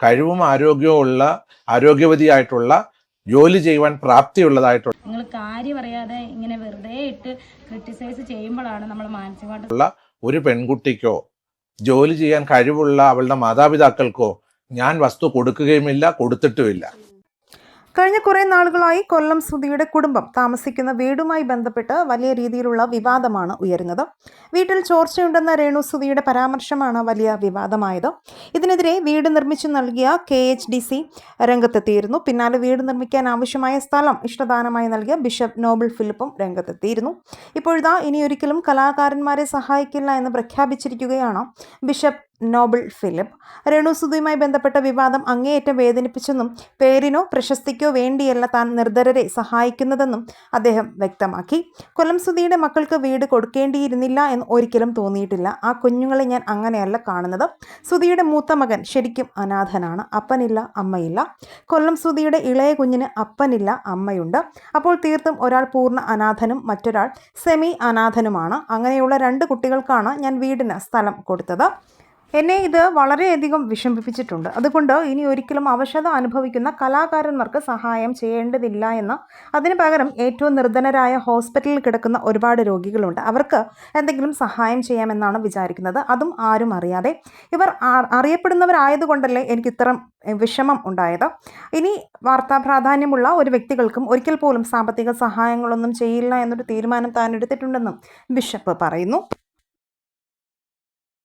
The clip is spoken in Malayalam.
കഴിവും ആരോഗ്യവും ഉള്ള ആരോഗ്യവതിയായിട്ടുള്ള ജോലി ചെയ്യുവാൻ പ്രാപ്തിയുള്ളതായിട്ടുള്ള നിങ്ങൾ കാര്യം അറിയാതെ ഇങ്ങനെ വെറുതെ ഇട്ട് ക്രിട്ടിസൈസ് ചെയ്യുമ്പോഴാണ് നമ്മൾ മാനസികമായിട്ടുള്ള ഒരു പെൺകുട്ടിക്കോ ജോലി ചെയ്യാൻ കഴിവുള്ള അവളുടെ മാതാപിതാക്കൾക്കോ ഞാൻ വസ്തു കൊടുക്കുകയുമില്ല കൊടുത്തിട്ടുമില്ല. കഴിഞ്ഞ കുറേ നാളുകളായി കൊല്ലം സുധിയുടെ കുടുംബം താമസിക്കുന്ന വീടുമായി ബന്ധപ്പെട്ട് വലിയ രീതിയിലുള്ള വിവാദമാണ് ഉയരുന്നത്. വീട്ടിൽ ചോർച്ചയുണ്ടെന്ന രേണു സുധിയുടെ പരാമർശമാണ് വലിയ വിവാദമായത്. ഇതിനെതിരെ വീട് നിർമ്മിച്ചു നൽകിയ കെ എച്ച് ഡി സി രംഗത്തെത്തിയിരുന്നു. പിന്നാലെ വീട് നിർമ്മിക്കാൻ ആവശ്യമായ സ്ഥലം ഇഷ്ടദാനമായി നൽകിയ ബിഷപ്പ് നോബിൾ ഫിലിപ്പും രംഗത്തെത്തിയിരുന്നു. ഇപ്പോഴിതാ ഇനിയൊരിക്കലും കലാകാരന്മാരെ സഹായിക്കില്ല എന്ന് പ്രഖ്യാപിച്ചിരിക്കുകയാണ് ബിഷപ്പ് നോബിൾ ഫിലിപ്പ്. രേണുസുധിയുമായി ബന്ധപ്പെട്ട വിവാദം അങ്ങേയറ്റം വേദനിപ്പിച്ചെന്നും പേരിനോ പ്രശസ്തിക്കോ വേണ്ടിയല്ല താൻ നിർധരരെ സഹായിക്കുന്നതെന്നും അദ്ദേഹം വ്യക്തമാക്കി. കൊല്ലം സുധിയുടെ മക്കൾക്ക് വീട് കൊടുക്കേണ്ടിയിരുന്നില്ല എന്ന് ഒരിക്കലും തോന്നിയിട്ടില്ല. ആ കുഞ്ഞുങ്ങളെ ഞാൻ അങ്ങനെയല്ല കാണുന്നത്. സുധിയുടെ മൂത്ത മകൻ ശരിക്കും അനാഥനാണ്. അപ്പനില്ല അമ്മയില്ല. കൊല്ലം സുധിയുടെ ഇളയ കുഞ്ഞിന് അപ്പനില്ല അമ്മയുണ്ട്. അപ്പോൾ തീർത്തും ഒരാൾ പൂർണ അനാഥനും മറ്റൊരാൾ സെമി അനാഥനുമാണ്. അങ്ങനെയുള്ള രണ്ട് കുട്ടികൾക്കാണ് ഞാൻ വീടിന് സ്ഥലം കൊടുത്തത്. എന്നെ ഇത് വളരെയധികം വിഷമിപ്പിച്ചിട്ടുണ്ട്. അതുകൊണ്ട് ഇനി ഒരിക്കലും അവശത അനുഭവിക്കുന്ന കലാകാരന്മാർക്ക് സഹായം ചെയ്യേണ്ടതില്ല എന്ന്. അതിന് പകരം ഏറ്റവും നിർധനരായ ഹോസ്പിറ്റലിൽ കിടക്കുന്ന ഒരുപാട് രോഗികളുണ്ട്. അവർക്ക് എന്തെങ്കിലും സഹായം ചെയ്യാമെന്നാണ് വിചാരിക്കുന്നത്. അതും ആരും അറിയാതെ. ഇവർ അറിയപ്പെടുന്നവരായതുകൊണ്ടല്ലേ എനിക്ക് ഇത്തരം വിഷമം ഉണ്ടായത്. ഇനി വാർത്താ പ്രാധാന്യമുള്ള ഒരു വ്യക്തികൾക്കും ഒരിക്കൽ പോലും സാമ്പത്തിക സഹായങ്ങളൊന്നും ചെയ്യില്ല എന്നൊരു തീരുമാനം താൻ എടുത്തിട്ടുണ്ടെന്നും ബിഷപ്പ് പറയുന്നു.